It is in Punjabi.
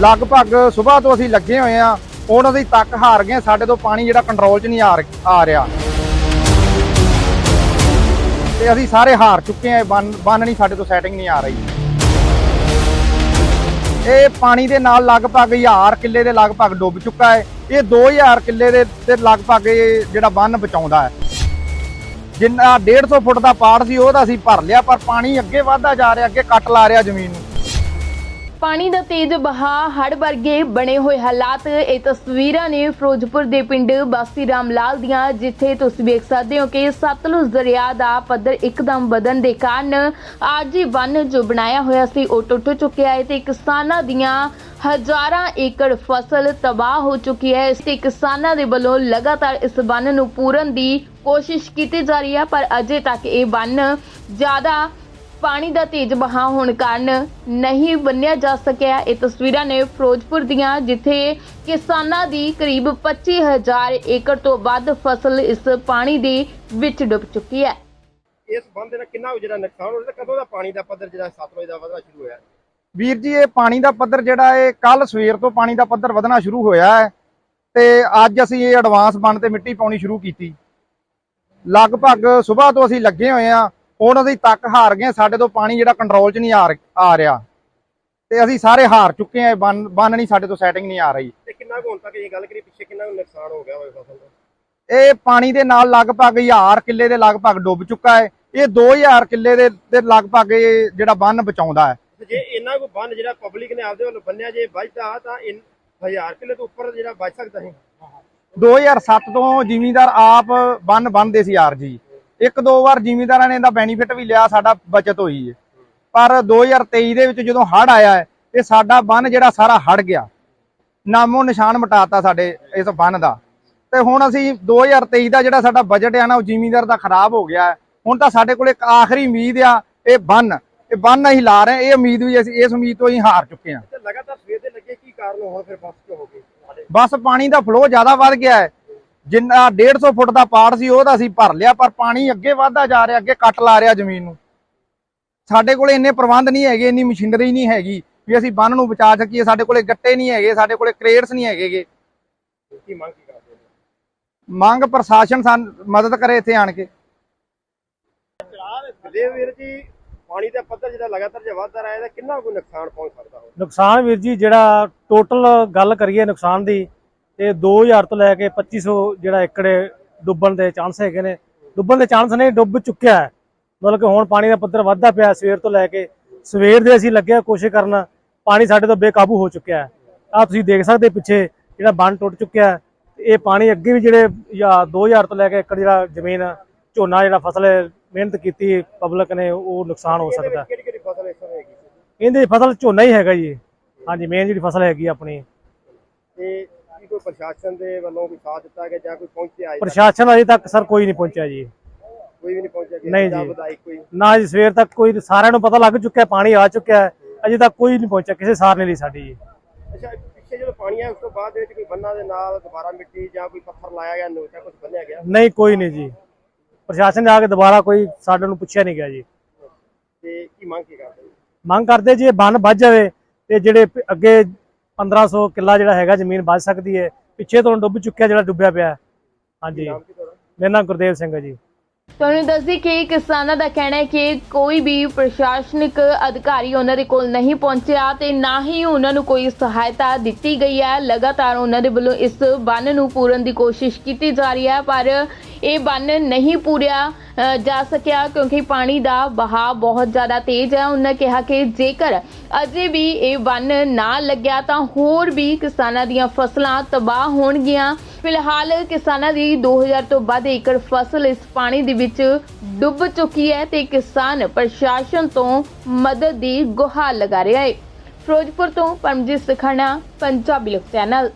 ਲਗਭਗ ਸਵੇਰ ਤੋਂ ਅਸੀਂ ਲੱਗੇ ਹੋਏ ਆ ਹੁਣ ਅਸੀਂ ਤੱਕ ਹਾਰ ਗਏ ਸਾਡੇ ਤੋਂ ਪਾਣੀ ਜਿਹੜਾ ਕੰਟਰੋਲ 'ਚ ਨਹੀਂ ਆ ਰਿਹਾ। ਤੇ ਅਸੀਂ ਸਾਰੇ ਹਾਰ ਚੁੱਕੇ ਆ ਬੰਨ ਬੰਨ ਨਹੀਂ, ਸਾਡੇ ਤੋਂ ਸੈਟਿੰਗ ਨਹੀਂ ਆ ਰਹੀ। ਇਹ ਪਾਣੀ ਦੇ ਨਾਲ ਲਗਭਗ 1000 ਕਿੱਲੇ ਦੇ ਲਗਭਗ ਡੁੱਬ ਚੁੱਕਾ ਹੈ। ਇਹ 2000 ਕਿੱਲੇ ਦੇ ਤੇ ਲਗਭਗ ਇਹ ਜਿਹੜਾ ਬੰਨ ਬਚਾਉਂਦਾ ਹੈ। ਜਿੰਨਾ 150 ਫੁੱਟ ਦਾ ਪਾੜ ਸੀ ਉਹਦਾ ਅਸੀਂ ਭਰ ਲਿਆ। ਪਰ ਪਾਣੀ ਅੱਗੇ ਵਧਦਾ ਜਾ ਰਿਹਾ, ਅੱਗੇ ਕੱਟ ਲਾ ਰਿਹਾ ਜ਼ਮੀਨ ਨੂੰ। ਪਾਣੀ ਦਾ ਤੇਜ਼ ਬਹਾਅ ਹੜ ਵਰਗੇ ਬਣੇ ਹੋਏ ਹਾਲਾਤ। ਇਹ ਤਸਵੀਰਾਂ ਨੇ ਫਿਰੋਜ਼ਪੁਰ ਦੇ ਪਿੰਡ ਬਾਸੀ ਰਾਮ ਲਾਲ ਦੀਆਂ, ਜਿੱਥੇ ਤੁਸੀਂ ਵੇਖ ਸਕਦੇ ਹੋ ਕਿ ਸਤਲੁਜ ਦਰਿਆ ਦਾ ਪੱਧਰ ਇੱਕਦਮ ਵਧਣ ਦੇ ਕਾਰਨ ਆਰਜੀ ਬੰਨ ਜੋ ਬਣਾਇਆ ਹੋਇਆ ਸੀ, ਉਹ ਟੁੱਟ ਚੁੱਕਿਆ ਹੈ ਤੇ ਕਿਸਾਨਾਂ ਦੀਆਂ ਹਜ਼ਾਰਾਂ ਏਕੜ ਫਸਲ ਤਬਾਹ ਹੋ ਚੁੱਕੀ ਹੈ। ਇਸ ਤੇ ਕਿਸਾਨਾਂ ਦੇ ਵੱਲੋਂ ਲਗਾਤਾਰ ਇਸ ਬੰਨ ਨੂੰ ਪੂਰਨ ਦੀ ਕੋਸ਼ਿਸ਼ ਕੀਤੀ ਜਾ ਰਹੀ ਹੈ, ਪਰ ਅਜੇ ਤੱਕ ਇਹ ਬੰਨ ਜ਼ਿਆਦਾ ਪਾਣੀ ਦਾ ਤੇਜ਼ ਵਹਾਅ ਹੋਣ ਕਾਰਨ ਨਹੀਂ ਬੰਨਿਆ ਜਾ ਸਕਿਆ। ਇਹ ਤਸਵੀਰਾਂ ਨੇ ਫਿਰੋਜ਼ਪੁਰ ਦੀਆਂ ਜਿੱਥੇ ਕਿਸਾਨਾਂ ਦੀ ਕਰੀਬ 25000 ਏਕੜ ਤੋਂ ਵੱਧ ਫਸਲ ਇਸ ਪਾਣੀ ਦੇ ਵਿੱਚ ਡੁੱਬ ਚੁੱਕੀ ਹੈ। ਇਸ ਬੰਦ ਦੇ ਨਾਲ ਕਿੰਨਾ ਜਿਹੜਾ ਨੁਕਸਾਨ ਹੋਇਆ ਤੇ ਕਦੋਂ ਦਾ ਪਾਣੀ ਦਾ ਪੱਧਰ ਜਿਹੜਾ 7 ਵਜੇ ਦਾ ਵਧਣਾ ਸ਼ੁਰੂ ਹੋਇਆ? ਵੀਰ ਜੀ ਇਹ ਪਾਣੀ ਦਾ ਪੱਧਰ ਜਿਹੜਾ ਇਹ ਕੱਲ ਸਵੇਰ ਤੋਂ ਪਾਣੀ ਦਾ ਪੱਧਰ ਵਧਣਾ ਸ਼ੁਰੂ ਹੋਇਆ ਹੈ ਤੇ ਅੱਜ ਅਸੀਂ ਇਹ ਐਡਵਾਂਸ ਬਣ ਤੇ ਮਿੱਟੀ ਪਾਉਣੀ ਸ਼ੁਰੂ ਕੀਤੀ। ਲਗਭਗ ਸਵੇਰ ਤੋਂ ਅਸੀਂ ਲੱਗੇ ਹੋਏ ਆ ਹੁਣ ਅਸੀਂ ਤੱਕ ਹਾਰ ਗਏ ਹਾਂ, ਸਾਡੇ ਤੋਂ ਪਾਣੀ ਜਿਹੜਾ ਕੰਟਰੋਲ 'ਚ ਨਹੀਂ ਆ ਰਿਹਾ। ਤੇ ਅਸੀਂ ਸਾਰੇ ਹਾਰ ਚੁੱਕੇ ਆ ਬੰਨ ਨਹੀਂ ਸਾਡੇ ਤੋਂ ਸੈਟਿੰਗ ਨਹੀਂ ਆ ਰਹੀ। ਤੇ ਕਿੰਨਾ ਹੁਣ ਤੱਕ ਇਹ ਗੱਲ ਕਰੀ ਪਿੱਛੇ ਕਿੰਨਾ ਨੁਕਸਾਨ ਹੋ ਗਿਆ ਹੋਵੇ ਫਸਲ ਦਾ? ਇਹ ਪਾਣੀ ਦੇ ਨਾਲ ਲਗਭਗ 1000 ਕਿੱਲੇ ਦੇ ਲਗਭਗ ਡੁੱਬ ਚੁੱਕਾ ਹੈ। ਇਹ 2000 ਕਿੱਲੇ ਦੇ ਦੇ ਲਗਭਗ ਇਹ ਜਿਹੜਾ ਬੰਨ ਬਚਾਉਂਦਾ ਹੈ। ਜੇ ਇੰਨਾ ਕੋ ਬੰਨ ਜਿਹੜਾ ਪਬਲਿਕ ਨੇ ਆਪਦੇ ਵੱਲੋਂ ਬੰਨਿਆ ਜੇ ਬਚਦਾ ਤਾਂ ਇਨ- ਹਜ਼ਾਰ ਕਿੱਲੇ ਤੋਂ ਉੱਪਰ ਜਿਹੜਾ ਬਚ ਸਕਦਾ ਸੀ। 2007 ਤੋਂ ਜ਼ਿਮੀਂਦਾਰ ਆਪ ਬੰਨ ਬੰਨਦੇ ਸੀ ਯਾਰ ਜੀ। ਇੱਕ ਦੋ ਵਾਰ ਜ਼ਿਮੀਂਦਾਰਾਂ ਨੇ ਇਹਦਾ ਬੈਨੀਫਿਟ ਵੀ ਲਿਆ ਸਾਡਾ ਬਚਤ ਹੋਈ ਹੈ। ਪਰ 2023 ਦੇ ਵਿੱਚ ਜਦੋਂ ਹੜ ਆਇਆ ਹੈ ਇਹ ਸਾਡਾ ਬੰਨ ਜਿਹੜਾ ਸਾਰਾ ਹੜ ਗਿਆ। ਨਾਮੋ ਨਿਸ਼ਾਨ ਮਿਟਾਤਾ ਸਾਡੇ ਇਸ ਬੰਨ ਦਾ। ਤੇ ਹੁਣ ਅਸੀਂ 2023 ਦਾ ਜਿਹੜਾ ਸਾਡਾ ਬਜਟ ਆ ਨਾ ਉਹ ਜ਼ਿਮੀਂਦਾਰ ਦਾ ਖਰਾਬ ਹੋ ਗਿਆ ਹੁਣ ਤਾਂ ਸਾਡੇ ਕੋਲ ਇੱਕ ਆਖਰੀ ਉਮੀਦ ਆ ਇਹ ਬੰਨ। ਇਹ ਬੰਨ ਅਸੀਂ ਲਾ ਰਹੇ ਇਹ ਉਮੀਦ ਵੀ ਅਸੀਂ ਇਸ ਉਮੀਦ ਤੋਂ ਹੀ ਹਾਰ ਚੁੱਕੇ ਹਾਂ। ਤੇ ਲਗਾਤਾਰ ਸਵੇਰ ਦੇ ਲੱਗੇ ਕੀ ਕਾਰਨ ਹੁਣ ਫਿਰ ਬਸ ਕਿਉਂ ਹੋ ਸਾਡੇ ਬਸ ਪਾਣੀ ਦਾ ਫਲੋ ਜ਼ਿਆਦਾ ਵੱਧ ਗਿਆ ਹੈ। ਜਿੰਨਾ 150 ਫੁੱਟ ਦਾ ਪਾੜ ਸੀ ਉਹਦਾ ਅਸੀਂ ਭਰ ਲਿਆ ਪਰ ਪਾਣੀ ਅੱਗੇ ਵਧਦਾ ਜਾ ਰਿਹਾ ਅੱਗੇ ਕੱਟ ਲਾ ਰਿਹਾ ਜ਼ਮੀਨ ਨੂੰ। ਸਾਡੇ ਕੋਲੇ ਇੰਨੇ ਪ੍ਰਬੰਧ ਨਹੀਂ ਹੈਗੇ ਇੰਨੀ ਮਸ਼ੀਨਰੀ ਨਹੀਂ ਹੈਗੀ ਵੀ ਅਸੀਂ ਬੰਨ ਨੂੰ ਬਚਾ ਸਕੀਏ। ਸਾਡੇ ਕੋਲੇ ਗੱਟੇ ਨਹੀਂ ਹੈਗੇ ਸਾਡੇ ਕੋਲੇ ਕ੍ਰੇਟਸ ਨਹੀਂ ਹੈਗੇਗੇ ਕੀ ਮੰਗ ਕੀ ਕਰਦੇ ਮੰਗ ਪ੍ਰਸ਼ਾਸਨ ਸਾਨੂੰ ਮਦਦ ਕਰੇ ਇੱਥੇ ਆਣ ਕੇ। ਦੇ ਵੀਰ ਜੀ ਪਾਣੀ ਦਾ ਪੱਧਰ ਜਿਹੜਾ ਲਗਾਤਾਰ ਜੇ ਵਧਦਾ ਰਿਹਾ ਇਹਦਾ ਕਿੰਨਾ ਕੁ ਨੁਕਸਾਨ ਪਹੁੰਚ ਸਕਦਾ ਹੋ ਨੁਕਸਾਨ ਵੀਰ ਜੀ ਜਿਹੜਾ ਟੋਟਲ ਗੱਲ ਕਰੀਏ ਨੁਕਸਾਨ ਦੀ ਤੇ 2000 ਤੋਂ ਲੈ ਕੇ 2500 ਜਿਹੜਾ ਏਕੜ ਡੁੱਬਣ ਦੇ ਚਾਂਸ ਹੈਗੇ ਨੇ। ਡੁੱਬਣ ਦੇ ਚਾਂਸ ਨੇ ਡੁੱਬ ਚੁੱਕਿਆ ਹੈ। ਮਤਲਬ ਕਿ ਹੁਣ ਪਾਣੀ ਦਾ ਪੱਧਰ ਵੱਧਦਾ ਪਿਆ ਸਵੇਰ ਤੋਂ ਲੈ ਕੇ ਸਵੇਰ ਦੇ ਅਸੀਂ ਲੱਗੇ ਹਾਂ ਕੋਸ਼ਿਸ਼ ਕਰਨ। ਪਾਣੀ ਸਾਡੇ ਤੋਂ ਬੇਕਾਬੂ ਹੋ ਚੁੱਕਿਆ ਹੈ। ਆ ਤੁਸੀਂ ਦੇਖ ਸਕਦੇ ਪਿੱਛੇ ਜਿਹੜਾ ਬੰਨ ਟੁੱਟ ਚੁੱਕਿਆ ਇਹ ਪਾਣੀ ਅੱਗੇ ਵੀ ਜਿਹੜੇ ਜਾਂ 2000 ਤੋਂ ਲੈ ਕੇ ਏਕੜ ਜਿਹੜਾ ਜ਼ਮੀਨ ਝੋਨਾ ਜਿਹੜਾ ਫਸਲ ਮਿਹਨਤ ਕੀਤੀ ਪਬਲਿਕ ਨੇ ਉਹ ਨੁਕਸਾਨ ਹੋ ਸਕਦਾ। ਕਿਹੜੀ ਕਿਹੜੀ ਫਸਲ ਇਸ ਸਮੇਂ ਹੈਗੀ? ਇਹਦੇ ਫਸਲ ਝੋਨਾ ਹੀ ਹੈਗਾ ਜੀ। ਹਾਂਜੀ ਮੇਨ ਜਿਹੜੀ ਫਸਲ ਹੈਗੀ ਆਪਣੀ। ਤੇ ਕੋਈ ਪ੍ਰਸ਼ਾਸਨ ਦੇ ਵੱਲੋਂ ਕੋਈ ਸਾਥ ਦਿੱਤਾ ਗਿਆ ਜਾਂ ਕੋਈ ਪਹੁੰਚਿਆ ਤੱਕ? ਪ੍ਰਸ਼ਾਸਨ ਅਜੇ ਤੱਕ ਸਰ ਕੋਈ ਨਹੀਂ ਪਹੁੰਚਿਆ ਜੀ। ਕੋਈ ਵੀ ਨਹੀਂ ਪਹੁੰਚਿਆ ਨਹੀਂ ਜੀ। ਕੋਈ? ਨਾ ਜੀ ਸਵੇਰ ਤੱਕ ਕੋਈ ਸਾਰਿਆਂ ਨੂੰ ਪਤਾ ਲੱਗ ਚੁੱਕਿਆ ਪਾਣੀ ਆ ਚੁੱਕਿਆ ਹੈ। ਅਜੇ ਤੱਕ ਕੋਈ ਨਹੀਂ ਪਹੁੰਚਿਆ ਕਿਸੇ ਸਾਰ ਨੇ ਲਈ ਸਾਡੀ ਜੀ। ਅੱਛਾ ਪਿੱਛੇ ਜਦੋਂ ਪਾਣੀ ਆਇਆ ਉਸ ਤੋਂ ਬਾਅਦ ਦੇ ਵਿੱਚ ਕੋਈ ਬੰਨਾਂ ਦੇ ਨਾਲ ਦੁਬਾਰਾ ਮਿੱਟੀ ਜਾਂ ਕੋਈ ਪੱਥਰ ਲਾਇਆ ਗਿਆ ਨੋਚਾ ਕੁਝ ਬੰਨਿਆ ਗਿਆ? ਨਹੀਂ ਕੋਈ ਨਹੀਂ ਜੀ। ਪ੍ਰਸ਼ਾਸਨ ਨੇ ਆ ਕੇ ਦੁਬਾਰਾ ਕੋਈ ਸਾਡੇ ਨੂੰ ਪੁੱਛਿਆ ਨਹੀਂ ਗਿਆ ਜੀ। ਤੇ ਕੀ ਮੰਗ ਕੀ ਕਰਦੇ? ਮੰਗ ਕਰਦੇ ਜੀ ਇਹ ਬੰਨ ਵੱਜ ਜਾਵੇ ਤੇ ਜਿਹੜੇ ਪ- ਅੱਗੇ 1500 ਕਿੱਲਾ ਜਿਹੜਾ ਹੈਗਾ ਜ਼ਮੀਨ ਵੱਜ ਸਕਦੀ ਹੈ ਪਿੱਛੇ ਤੋਂ ਡੁੱਬ ਚੁੱਕਿਆ ਜਿਹੜਾ ਡੁੱਬਿਆ ਪਿਆ। ਹੈ। ਹਾਂਜੀ ਮੇਰਾ ਨਾਮ ਗੁਰਦੇਵ ਸਿੰਘ ਹੈ ਜੀ। ਤੁਹਾਨੂੰ ਦੱਸਦੀ ਕਿ ਕਿਸਾਨਾਂ ਦਾ ਕਹਿਣਾ ਹੈ ਕਿ ਕੋਈ ਵੀ ਪ੍ਰਸ਼ਾਸਨਿਕ ਅਧਿਕਾਰੀ ਉਹਨਾਂ ਦੇ ਕੋਲ ਨਹੀਂ ਪਹੁੰਚਿਆ ਤੇ ਨਾ ਹੀ ਉਹਨਾਂ ਨੂੰ ਕੋਈ ਸਹਾਇਤਾ ਦਿੱਤੀ ਗਈ ਹੈ। ਲਗਾਤਾਰ ਉਹਨਾਂ ਦੇ ਵੱਲੋਂ ਇਸ ਬੰਨ ਨੂੰ ਪੂਰਨ ਦੀ ਕੋਸ਼ਿਸ਼ ਕੀਤੀ ਜਾ ਰਹੀ ਹੈ ਪਰ ਇਹ ਬੰਨ ਨਹੀਂ ਪੂਰਿਆ। ਜਾ ਸਕਿਆ ਕਿਉਂਕਿ ਪਾਣੀ ਦਾ ਬਹਾਅ ਬਹੁਤ ਜ਼ਿਆਦਾ ਤੇਜ਼ ਹੈ। ਉਹਨਾਂ ਕਿਹਾ ਕਿ ਜੇਕਰ ਅਜੇ ਵੀ ਇਹ ਬੰਨ ਨਾ ਲੱਗਿਆ ਤਾਂ ਹੋਰ ਵੀ ਕਿਸਾਨਾਂ ਦੀਆਂ ਫਸਲਾਂ ਤਬਾਹ ਹੋਣਗੀਆਂ। ਫਿਲਹਾਲ ਕਿਸਾਨਾਂ ਦੀ 2000 ਤੋਂ ਵੱਧ ਏਕੜ ਫਸਲ ਇਸ ਪਾਣੀ ਦੇ ਵਿੱਚ ਡੁੱਬ ਚੁੱਕੀ ਹੈ ਤੇ ਕਿਸਾਨ ਪ੍ਰਸ਼ਾਸਨ ਤੋਂ ਮਦਦ ਦੀ ਗੁਹਾਰ ਲਗਾ ਰਿਹਾ ਹੈ। ਫਿਰੋਜ਼ਪੁਰ ਤੋਂ ਪਰਮਜੀਤ ਸਖਣਾ, ਪੰਜਾਬੀ ਲੋਕ ਚੈਨਲ।